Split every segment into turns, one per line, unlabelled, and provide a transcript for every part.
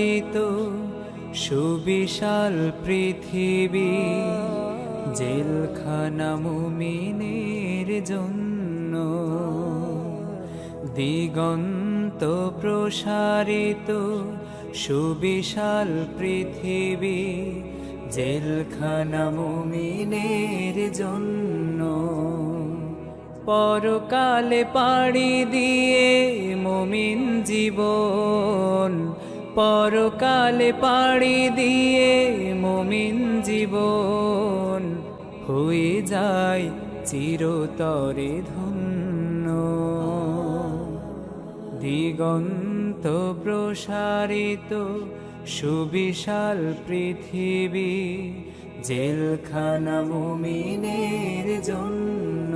প্রসারিত সুবিশাল পৃথিবী, জেলখানা মুমিনের জন্য দিগন্ত প্রসারিত সুবিশাল পৃথিবী, জেলখানা মুমিনের জন্য পরকালে পাড়ি দিয়ে মুমিন জীবন পরকালে পাড়ি দিয়ে মুমিন জীবন হয়ে যায় চিরতরে ধন্য। দিগন্ত প্রসারিত সুবিশাল পৃথিবী, জেলখানা মুমিনের জন্য।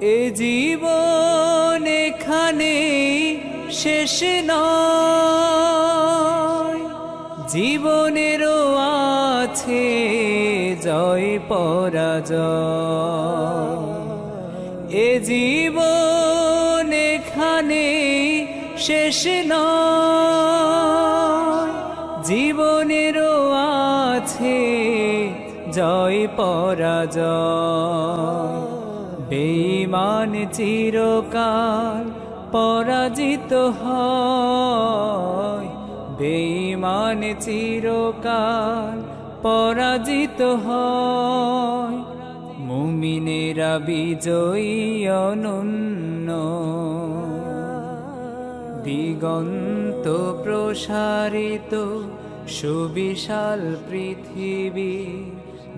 এ জীবন এখানে শেষ নয়। জীবনেরও আছে জয় পরাজয়। এ জীবন এখানে শেষ নয়। জীবনেরও আছে জয় পরাজয়। বেঈমান চিরকাল পরাজিত হয়। বেঈমান চিরকাল পরাজিত হয়। মুমিনেরা বিজয়ী অনন্য। দিগন্ত প্রসারিত সুবিশাল পৃথিবী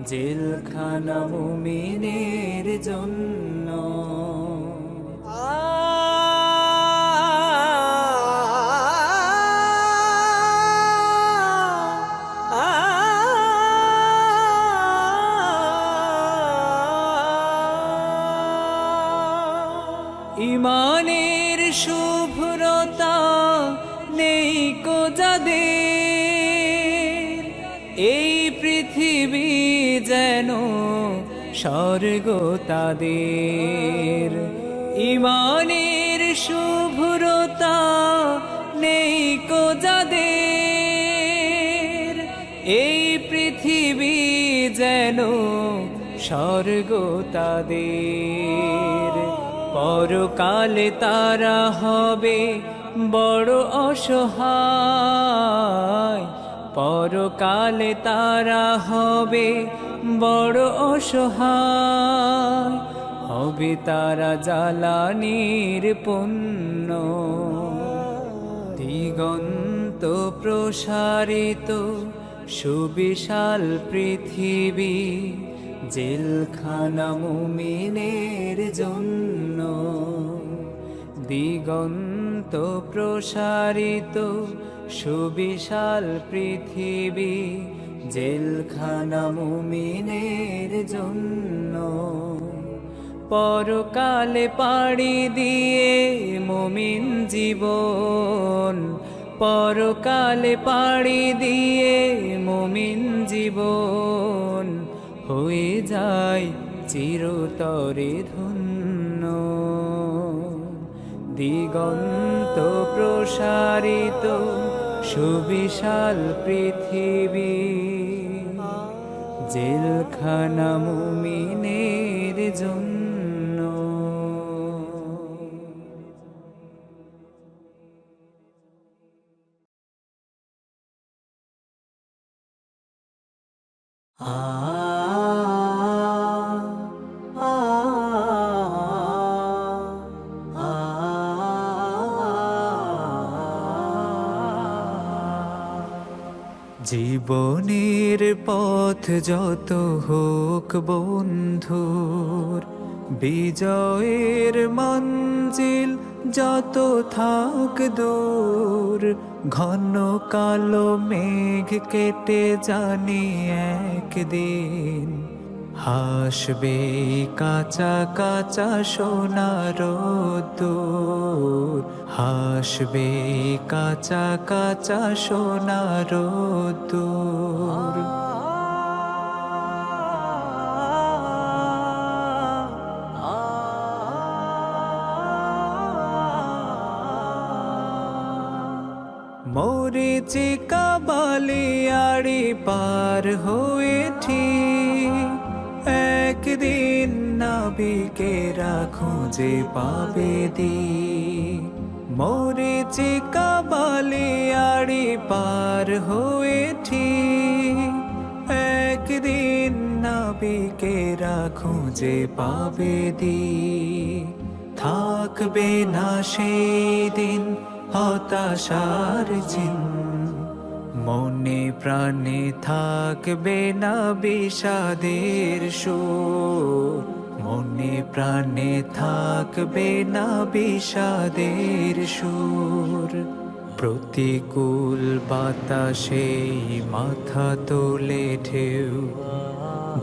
জেলখানা মুমিনের জন্য। ইমানের শুভ্রতা স্বর্গ তাদের। ইমানের শুভ্রতা নেই কো যাদের। এই পৃথিবী যেন স্বর্গ তাদের। পরকালে তারা হবে বড় অসহায়। পরকালে তারা হবে বড় অসহায়, হবে তারা জ্বালানির পণ্য। দিগন্ত প্রসারিত সুবিশাল পৃথিবী, জেলখানা মুমিনের জন্য। দিগন্ত প্রসারিত সুবিশাল পৃথিবী জেলখানা মুমিনের জন্য পরকালে পাড়ি দিয়ে মুমিন জীবন, পরকালে পাড়ি দিয়ে মুমিন জীবন হয়ে যায় চিরতরে ধন্য। দিগন্ত প্রসারিত সুবিশাল পৃথিবী জেলখানা মুমিনের জন্য। জীবনের পথ যত হোক বন্ধুর, বিজয়ের মঞ্জিল যত থাক দূর, ঘন কালো মেঘ কেটে জানি একদিন হাসবে কাঁচা কাঁচা সোনার দূর। হাসবে কাঁচা কাঁচা সোনার দূর। মরিচিকা বালিয়াড়ি পার হয়ে ঠিক একদিন নাবিকেরা খুঁজে পাবে দি মরিচিকা বালিয়াড়ি পার হয়ে একদিন নাবিকেরা খুঁজে পাবে দি থাকবে না সেই দিন হতাশার চিন মনে প্রাণে থাকবে না বিষাদের সুর। মনে প্রাণে থাকবে না বিষাদের সুর। প্রতিকূল বাতাসে মাথা তোলে ঢেউ।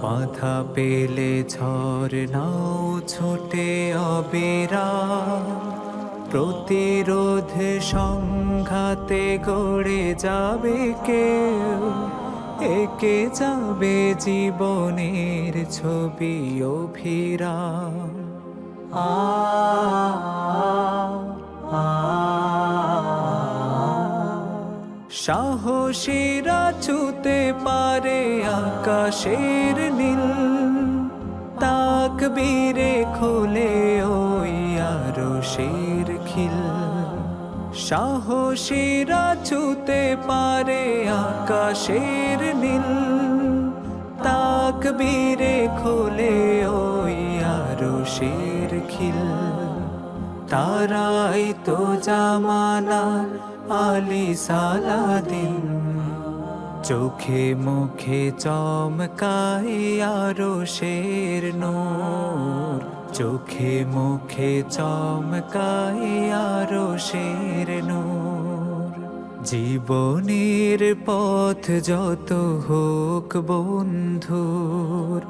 মাথা পেলে ঝড় নাও ছোটে অবেরা প্রতিরোধ সংঘাতে গড়ে যাবে কেউ, একে যাবে জীবনের ছবি অভিরাম। আ সাহসীরা ছুতে পারে আকাশের নীল তাক বীরে খোলে আরও শের খিল, সাহসীরা ছুতে পারে আকাশের নীল। তাক বীরে খোলে ওই আরও শের খিল, তারাই তো জামানার আলি সালাদিন। চোখে মুখে চমকাই আরও শের নূর চোখে মুখে চমকাই আরও শের নূর। জীবনের পথ যত হোক বন্ধুর,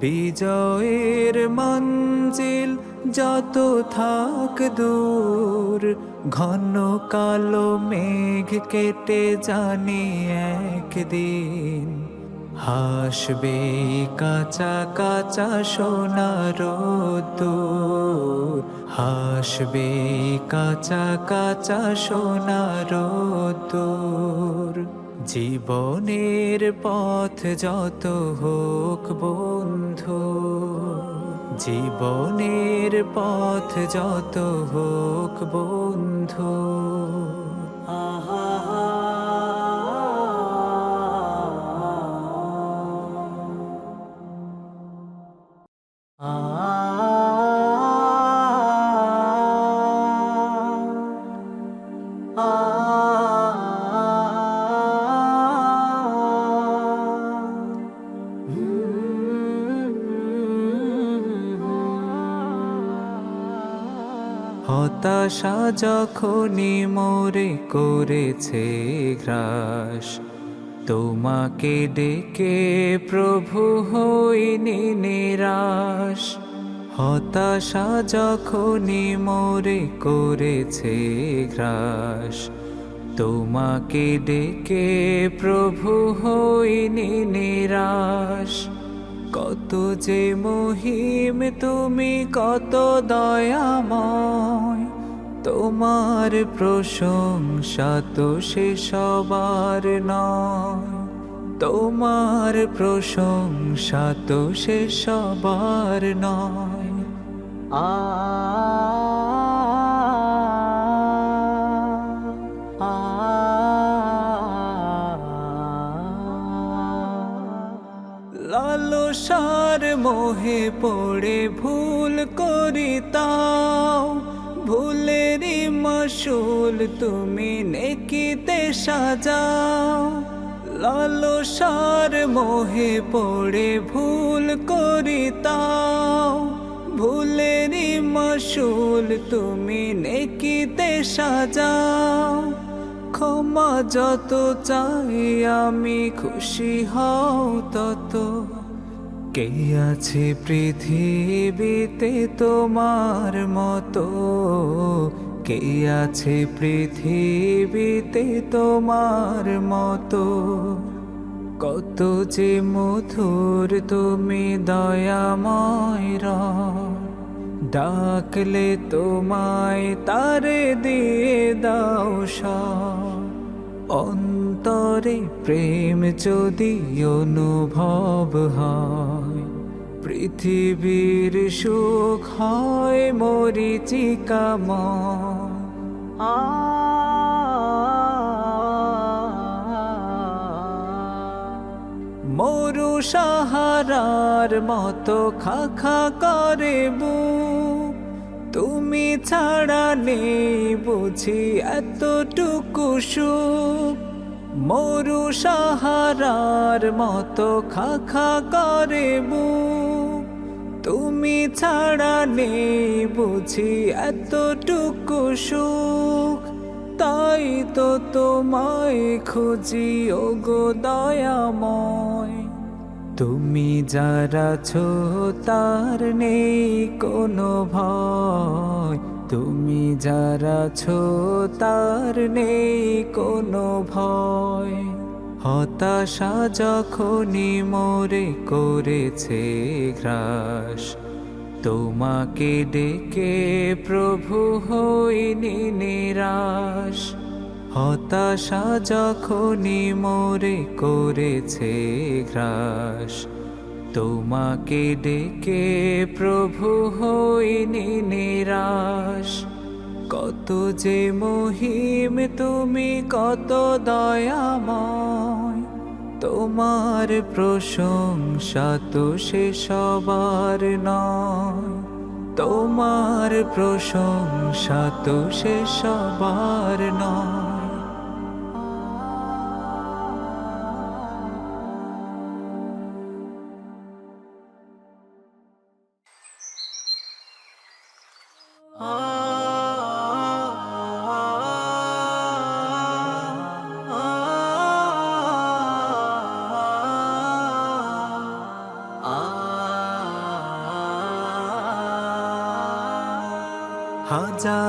বিজয়ের মঞ্জিল যত থাক দূর। ঘন কালো মেঘ কেটে জানি একদিন হাসবে কাঁচা কাঁচা সোনার হাসবে কাঁচা কাঁচা সোনার দূর। জীবনের পথ যত হোক বন্ধু, জীবনের পথ যত হোক বন্ধু। হতাশা যখনই মোরে করেছে গ্রাস। তোমাকে ডেকে প্রভু হইনি নিরাশ। হতাশা যখনই মোরে করেছে গ্রাস। তোমাকে ডেকে প্রভু হইনি নিরাশ। কত যে মহিম, তুমি কত দয়াময়। তোমার প্রশংসা তো সে সবার নয় তোমার প্রশংসা তো সে সবার নয় আ লালসার মোহে পড়ে ভুল করি মশুল তুমি নেকিতে সাজাও। লালসার মোহে পড়ে ভুল করি তাও ভুলেরই মশুল তুমি নেকিতে সাজাও। ক্ষমা যত চাই আমি খুশি হও তত। কে আছে পৃথিবীতে তোমার মতো? কে আছে পৃথিবীতে তোমার মতো কত যে মধুর তুমি দয়াময়। ডাকলে তোমায় তারে দিয়ে দাও অন্তরে প্রেম যদি অনুভব হয় পৃথিবীর সুখ হয় মরিচিকাময় মরু সাহারার মতো খাখা করে বুক তুমি ছাড়া নেই বুঝি এতটুকু সুখ। মরু সাহারার মতো খাখা করে বুক তুমি ছাড়া নেই বুঝি এতটুকু সুখ। তাই তো তোমায় খুঁজি ও গো দয়াময়। তুমি যারা ছো তার নেই কোনো ভয়। তুমি যারা ছো তার নেই কোনো ভয়। হতাশা যখনই মোরে করেছে গ্রাস। তোমাকে ডেকে প্রভু হইনি নিরাশ। হতাশা যখনই মোরে করেছে গ্রাস। তোমাকে ডেকে প্রভু হইনি নিরাশ। কত যে মহিম তুমি, কত দয়াময়। তোমার প্রশংসা তো সে সবার নয়। তোমার প্রশংসা তো সে সবার নয়।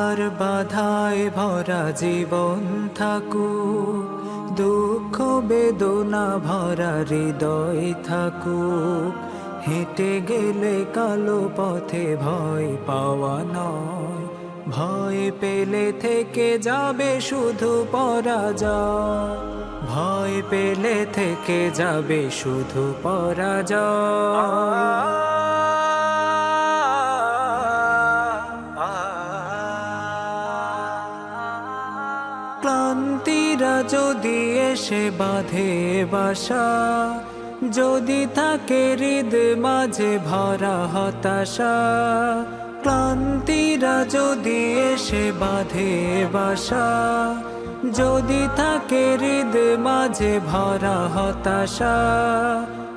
হাজার বাধায় ভরা জীবন থাকুক, দুঃখ, বেদনা ভরা হৃদয় থাকুক। হেঁটে গেলে কালো পথে ভয় পাওয়া নয়। ভয় পেলে থেকে যাবে শুধু পরাজয়। ভয় পেলে থেকে যাবে শুধু পরাজয়। ক্লান্তিরা যদি এসে বাঁধে বাসা, যদি থাকে হৃদ মাঝে ভরা হতাশা, ক্লান্তিরা যদি এসে বাঁধে বাসা, যদি থাকে হৃদ মাঝে ভরা হতাশা,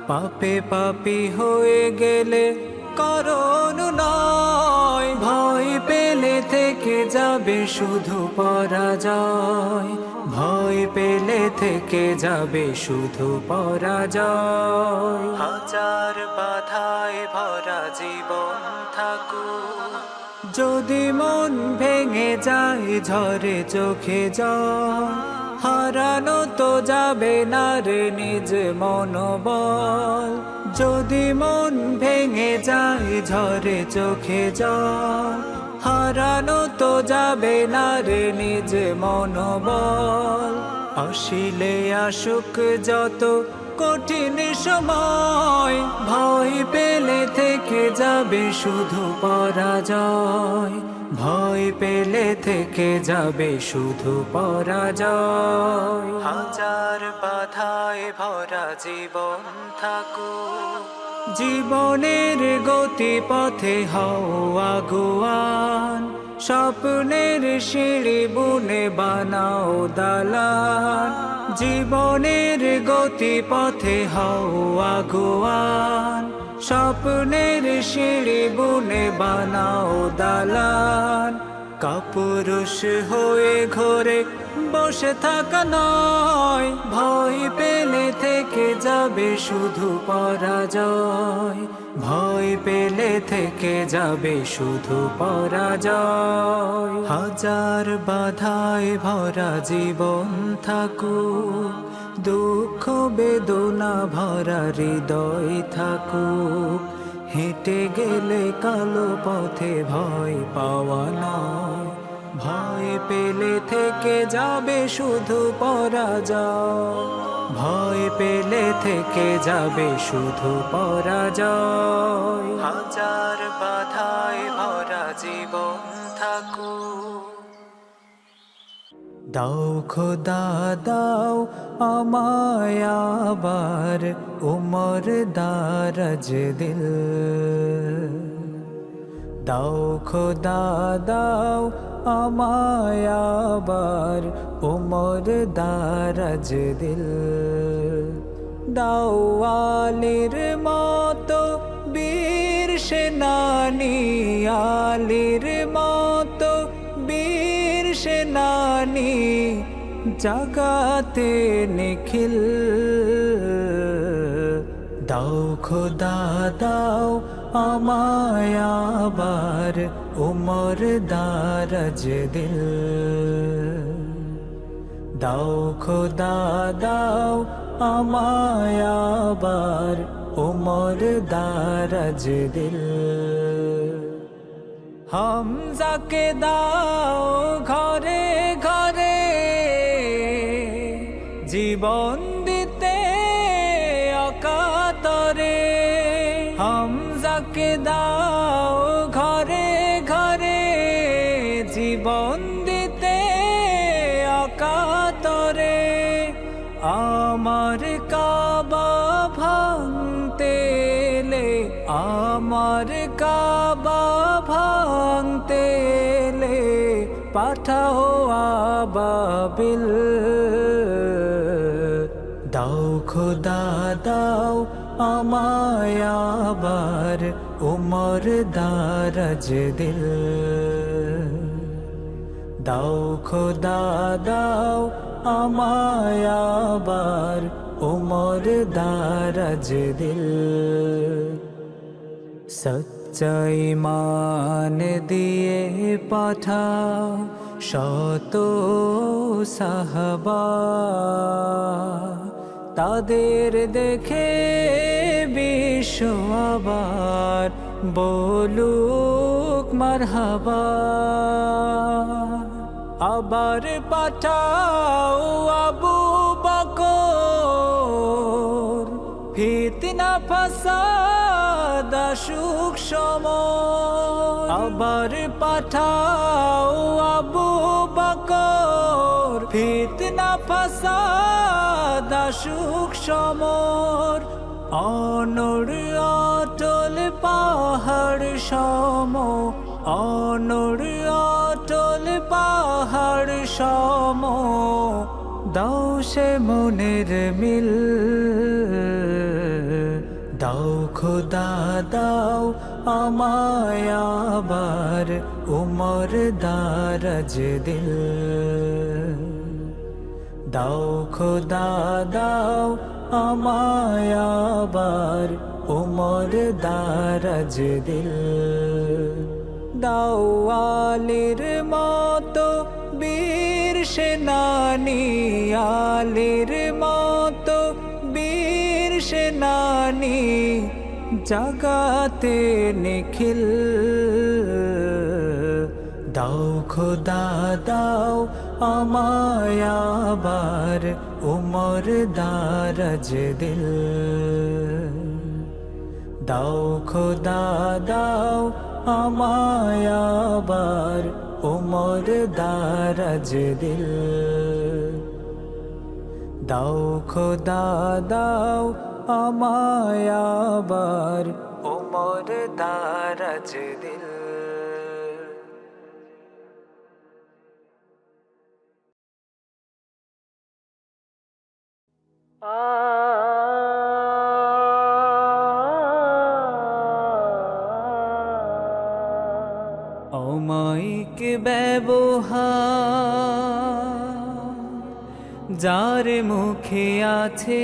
পাপে পাপি হয়ে গেলে থেকে যাবে শুধু পরাজয়। ভয় পেলে থেকে যাবে শুধু পরাজয়। হাজার বাধায় ভরা জীবন থাকুক। যদি মন ভেঙে যায়, ঝরে চোখে জল। হারানো তো যাবে না রে নিজ মনোবল। যদি মন ভেঙে যায়, ঝরে চোখে জল। হারানো তো যাবে না রে নিজ মনোবল। আসিলে আসুক যত কঠিন সময়, ভয় পেলে থেকে যাবে শুধু পরাজয়। ভয় পেলে থেকে যাবে শুধু পরাজয়। হাজার বাধায় ভরা জীবন থাকুক। জীবনের গতি পথে হও আগুয়ান, স্বপ্নের সিঁড়ি বুনে বানাও দালান। জীবনের গতি পথে হও আগুয়ান, স্বপ্নের সিঁড়ি বুনে বানাও দালান। কাপুরুষ হয়ে ঘরে বসে থাকা নয়, ভয় পেলে থেকে যাবে শুধু পরাজয়। ভয় পেলে থেকে যাবে শুধু পরাজয়। হাজার বাধায় ভরা জীবন থাকুক, দুঃখ, বেদনা ভরা হৃদয় থাকুক। হেঁটে গেলে কালো পথে ভয় পাওয়া নয় ভয় পেলে থেকে যাবে শুধু পরাজয়। ভয় পেলে থেকে যাবে শুধু পরাজয়। হাজার বাধায় ভরা জীবন থাকুক। দাও খোদা, দাও আমায় আবার উমর দারাজ দিল। দাও খোদা, দাও আমায় আবার উমর দারাজ দিল। দাও আলির মতো বীর সেনানি, আলির মতো বীর সেনানি, জাগাতে নিখিল। দাও খোদা, দাও আমায় আবার উমর দারাজ দিল। দাও খোদা, দাও আমায় আবার উমর দারাজ দিল। হামজাকে দাও ঘরে ঘরে জীবন আমার কাবা ভাঙতে এলে পাঠাও আবাবিল। দাও খোদা, দাও আমায় আবার উমর দারাজ দিল। দাও খোদা, দাও আমায় আবার উমর দারাজ দিল। সচ্চাই মান দিয়ে পাঠা শত সাহবা তাদের দেখে বিশ্ব আবার বলুক মারহাবা আবার পাঠাও আবু বকর ফিতনা ফাসাদ সুখ সম আবার পাঠাও আবু বকর। ফিতনা ফাসাদ সুখ সমর। অনর অটল পাহাড় সম। অনর অটল পাহাড় সম। সে মনের মিল। দাও খোদা, দাও আমায় আবার উমর দারাজ দিল। দাও খোদা, দাও আমায় আবার উমর দারাজ দিল। দাও আলির মতো বীর সেনানি, আলির মতো সেনানি জাগাতে নিখিল। দাও খোদা, দাও আমায় আবার উমর দারাজ দিল। দাও খোদা, দাও আমায় আবার উমর দারাজ দিল। দাও খোদা, দাও আমায় আবার উমর দারাজ দিল অমায়িক ব্যবহার যার মুখে আছে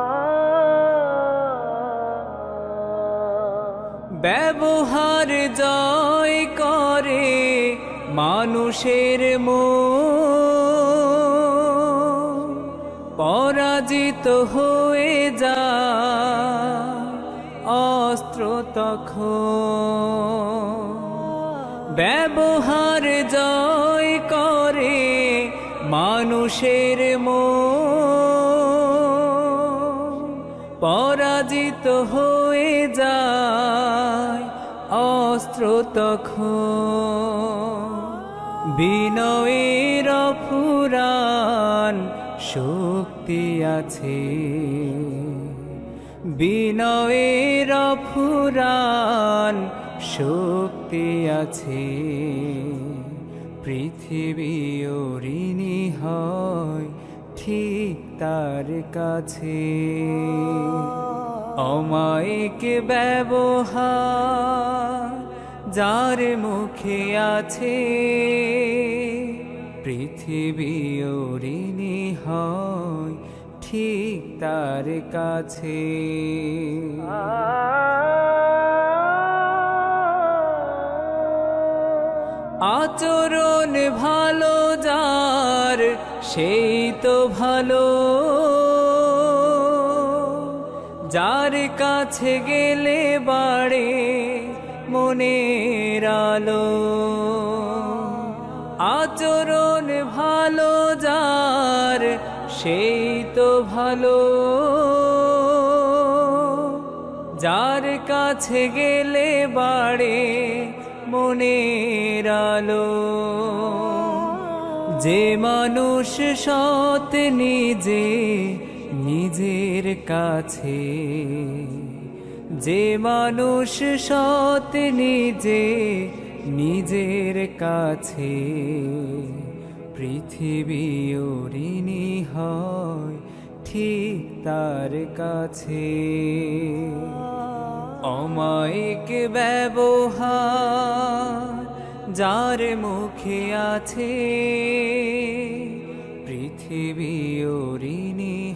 ব্যবহার জয় করে মানুষের মো পরাজিত হয়ে যা অস্ত্র তখন। ব্যবহার জয় করে মানুষের মো পরাজিত হয়ে যায় অস্ত্র তখন। বিনয়ের ফুরান শক্তি আছে। বিনয়ের ফুরান শক্তি আছে। পৃথিবী ওরিনি হয় ঠিক তার কাছে। অমায়িক ব্যবহার যার মুখে আছে পৃথিবী ওরিনি হয় ঠিক তার কাছে। আচরণ ভালো যার, সেই তো ভালো। যার কাছে গেলে বাড়ে মনের আলো। আচরণ ভালো, যার সেই তো ভালো। যার কাছে গেলে বাড়ে মনের আলো। যে মানুষ সৎ নিজে নিজের কাছে। যে মানুষ সৎ নিজে নিজের কাছে। পৃথিবী ওরিনি হয় ঠিক তার কাছে। অমায়িক ব্যবহার যার মুখে আছে। পৃথিবী ওরিনি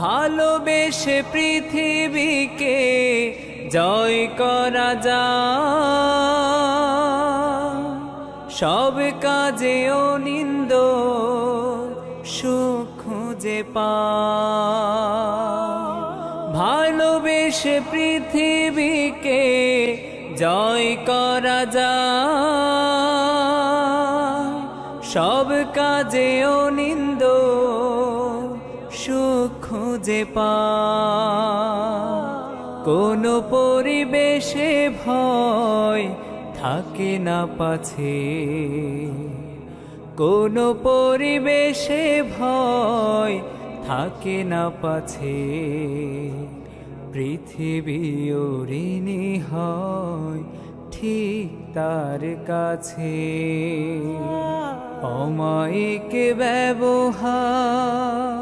ভালোবেসে পৃথিবীকে জয় করা যায়। সব কাজে নিন্দ সুখ খুঁজে পা ভালোবেসে পৃথিবীকে জয় করা যায়। সব কাজে নিন্দ পা। কোন পরিবেশে ভয় থাকে না পাছে। কোন পরিবেশে ভয় থাকে না পাছে। পৃথিবী ওরিনি হয় ঠিক তার কাছে। অমায়িক ব্যবহার